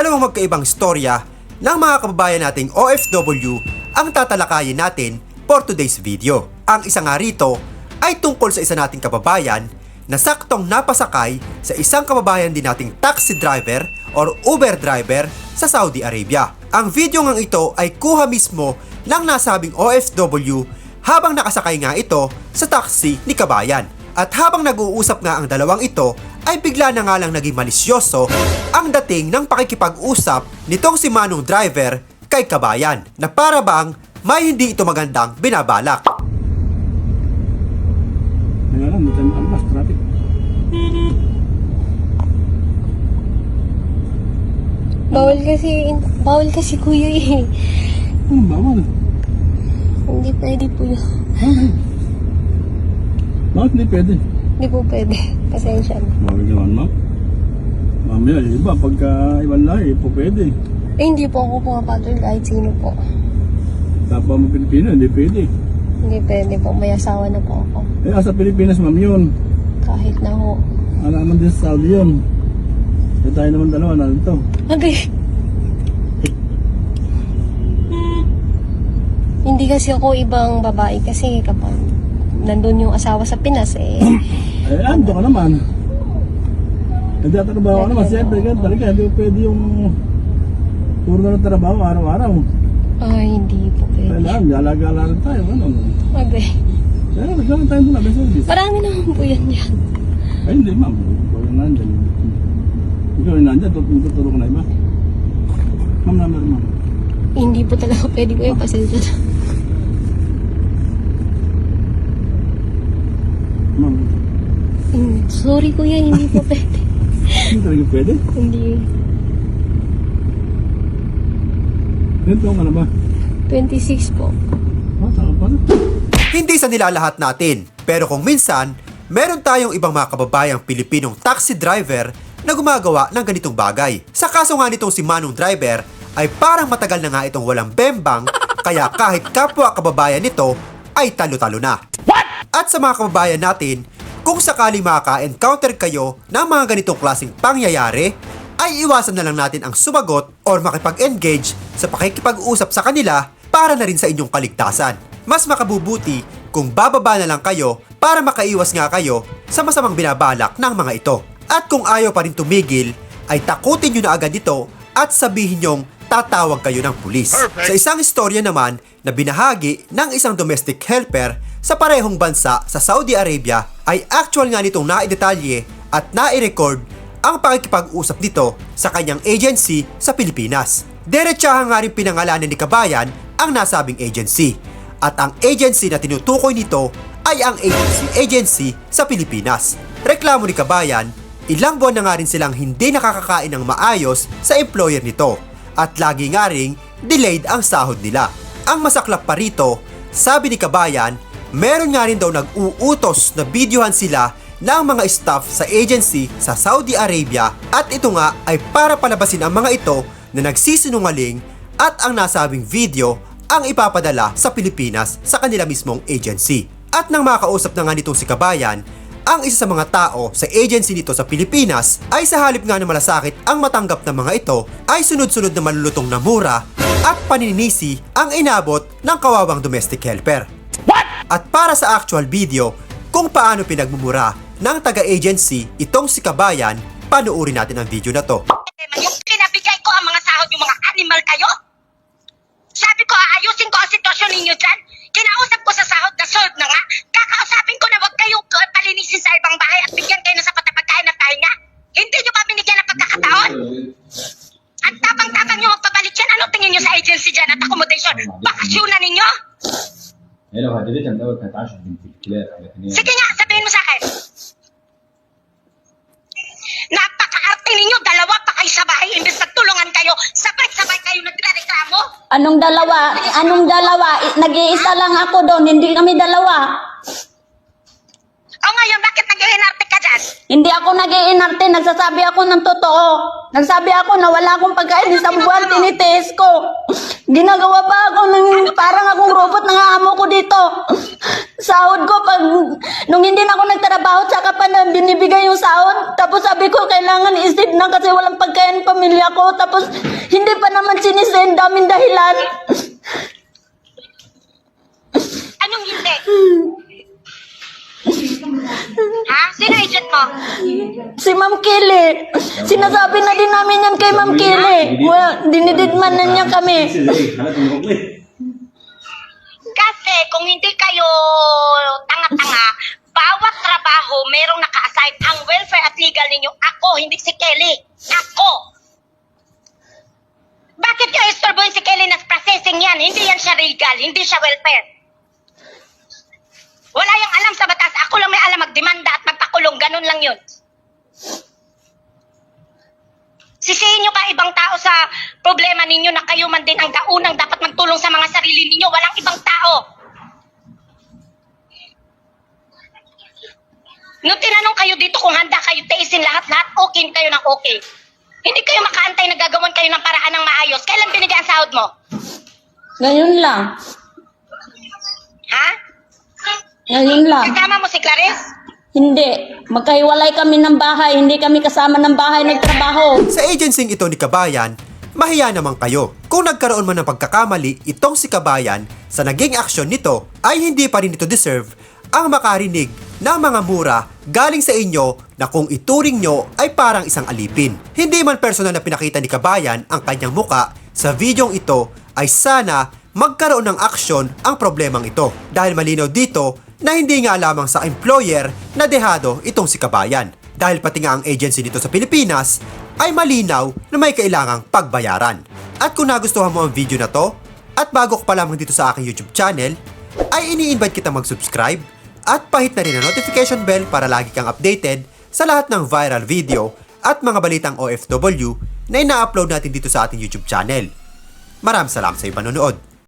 dalawang magkaibang istorya ng mga kababayan nating OFW ang tatalakayin natin for today's video. Ang isa nga rito ay tungkol sa isa nating kababayan na saktong napasakay sa isang kababayan din nating taxi driver or Uber driver sa Saudi Arabia. Ang video ngang ito ay kuha mismo ng nasabing OFW habang nakasakay nga ito sa taxi ni Kabayan. At habang nag-uusap nga ang dalawang ito, ay bigla na nga lang naging malisyoso ang dating ng pakikipag-usap nitong si Manong driver kay Kabayan na para bang may hindi ito magandang binabalak. Lang, hindi tayo makalabas, traffic. Bawal kasi, bawal kasi kuya eh. Anong bawal? Hindi pwede po yun. Bakit hindi pwede? Hindi po pwede. Pasensya na. Bawal naman, ma'am. Mamaya, yung iba, pagka iwan lahi, po pwede. Eh, hindi po ako pumapatol kahit sino po. Kapwa mo Pilipino, hindi pwede. Hindi pwede po. May asawa na po ako. Eh, asa Pilipinas, ma'am, yun. Kahit na ho. Ano naman din sa Saudi yun. Eh, tayo naman dalawa na ito. Okay. Hindi kasi ako ibang babae kasi kapag nandun yung asawa sa Pinas eh. Eh, ando ka naman. Eh, tatrabaho ka naman. Siyempre, ka talaga, hindi mo pwede yung puro na trabaho araw-araw. Ay, hindi po pwede. Kailangan, gala-gala rin tayo. Ano? Okay. Kaya nagkaroon tayo doon na service. Marami naman po yan yan. Ay, hindi ma'am. Ikaw yung nandyan. Ikaw yung nandyan. Tut- Tuturo ko na iba. Ma'am, number ma'am. Hindi po talaga pwede ko yung pasensya na. Ma'am, Hmm, Sorry kuya, hindi po pwede. hindi talaga pwede. Hindi. Ganito ka na ba? 26 po. Ah, tama pala. Hindi sa nilalahat natin, pero kung minsan, meron tayong ibang mga kababayang Pilipinong taxi driver na gumagawa ng ganitong bagay. Sa kaso nga nitong si Manong Driver, ay parang matagal na nga itong walang bembang, kaya kahit kapwa kababayan nito, ay talo-talo na. At sa mga kababayan natin, kung sakaling makaka-encounter kayo ng mga ganitong klaseng pangyayari, ay iwasan na lang natin ang sumagot or makipag-engage sa pakikipag-usap sa kanila para na rin sa inyong kaligtasan. Mas makabubuti kung bababa na lang kayo para makaiwas nga kayo sa masamang binabalak ng mga ito. At kung ayaw pa rin tumigil, ay takutin nyo na agad ito at sabihin nyong tatawag kayo ng pulis. Sa isang istorya naman na binahagi ng isang domestic helper sa parehong bansa sa Saudi Arabia ay actual nga nitong naidetalye at nai-record ang pakikipag-usap nito sa kanyang agency sa Pilipinas. Diretsahan nga rin pinangalanan ni Kabayan ang nasabing agency. At ang agency na tinutukoy nito ay ang agency agency sa Pilipinas. Reklamo ni Kabayan, ilang buwan na nga rin silang hindi nakakakain ng maayos sa employer nito at lagi nga ring delayed ang sahod nila. Ang masaklap pa rito, sabi ni Kabayan, meron nga rin daw nag-uutos na videohan sila ng mga staff sa agency sa Saudi Arabia at ito nga ay para palabasin ang mga ito na nagsisinungaling at ang nasabing video ang ipapadala sa Pilipinas sa kanila mismong agency. At nang makausap na nga nitong si Kabayan, ang isa sa mga tao sa agency nito sa Pilipinas ay sa halip nga na malasakit ang matanggap ng mga ito ay sunod-sunod na malulutong na mura at paninisi ang inabot ng kawawang domestic helper. At para sa actual video, kung paano pinagmumura ng taga-agency itong si Kabayan, panuuri natin ang video na to. yung pinabigay ko ang mga sahod yung mga animal kayo? Sabi ko, aayusin ko ang sitwasyon ninyo dyan. Kinausap ko sa sahod na sold na sa ibang bahay at bigyan kayo ng sapat na pagkain at pahinga. Hindi nyo ba binigyan ng pagkakataon? At tapang-tapang nyo magpabalik yan. Ano tingin nyo sa agency dyan at accommodation? Bakasyonan ninyo? هي لو هددت من الاول كانت 10 بنت الكلاب لكن هي Sige nga, sabihin mo sa akin. Napaka-arte ninyo, dalawa pa kayo sa bahay, imbes na tulungan kayo, sabay-sabay kayo nagre-reklamo. Anong dalawa? Anong dalawa? I- Nag-iisa lang ako doon, hindi kami dalawa. Hindi ako nag iinarte nagsasabi ako ng totoo. Nagsabi ako na wala akong pagkain isang buwan, tinitiis ko. Ginagawa pa ako ng parang akong robot ng amo ko dito. Sahod ko pag, nung hindi na ako nagtrabaho, tsaka pa na binibigay yung sahod. Tapos sabi ko, kailangan isip na kasi walang pagkain pamilya ko. Tapos hindi pa naman sinisend, daming dahilan. Si Ma'am Kili. Sinasabi na din namin yan kay Ma'am Kili. Well, dinididman na niya kami. Kasi kung hindi kayo tanga-tanga, bawat trabaho merong naka-assign ang welfare at legal ninyo. Ako, hindi si Kelly. Ako! Bakit nyo istorbohin si Kelly na processing yan? Hindi yan siya legal, hindi siya welfare. Wala yung alam sa batas. Ako lang may alam magdemanda at magpakulong. Ganun lang yun. Sisihin nyo ka ibang tao sa problema ninyo na kayo man din ang kaunang dapat magtulong sa mga sarili ninyo. Walang ibang tao. Nung tinanong kayo dito kung handa kayo taisin lahat-lahat, okay kayo ng okay. Hindi kayo makaantay na gagawan kayo ng paraan ng maayos. Kailan binigay ang sahod mo? Ngayon lang. Ha? Ngayon lang. Kasama mo si Clarice? Hindi. Magkahiwalay kami ng bahay. Hindi kami kasama ng bahay nagtrabaho. Sa agencyng ito ni Kabayan, mahiya naman kayo. Kung nagkaroon man ng pagkakamali itong si Kabayan sa naging aksyon nito ay hindi pa rin ito deserve ang makarinig ng mga mura galing sa inyo na kung ituring nyo ay parang isang alipin. Hindi man personal na pinakita ni Kabayan ang kanyang muka sa videong ito ay sana magkaroon ng aksyon ang problemang ito dahil malinaw dito na hindi nga lamang sa employer na dehado itong si Kabayan dahil pati nga ang agency nito sa Pilipinas ay malinaw na may kailangang pagbayaran. At kung nagustuhan mo ang video na to at bago ka pa lamang dito sa aking YouTube channel, ay ini-invite kita mag-subscribe at pahit na rin ang notification bell para lagi kang updated sa lahat ng viral video at mga balitang OFW na ina-upload natin dito sa ating YouTube channel. Maraming salamat sa iyong panonood.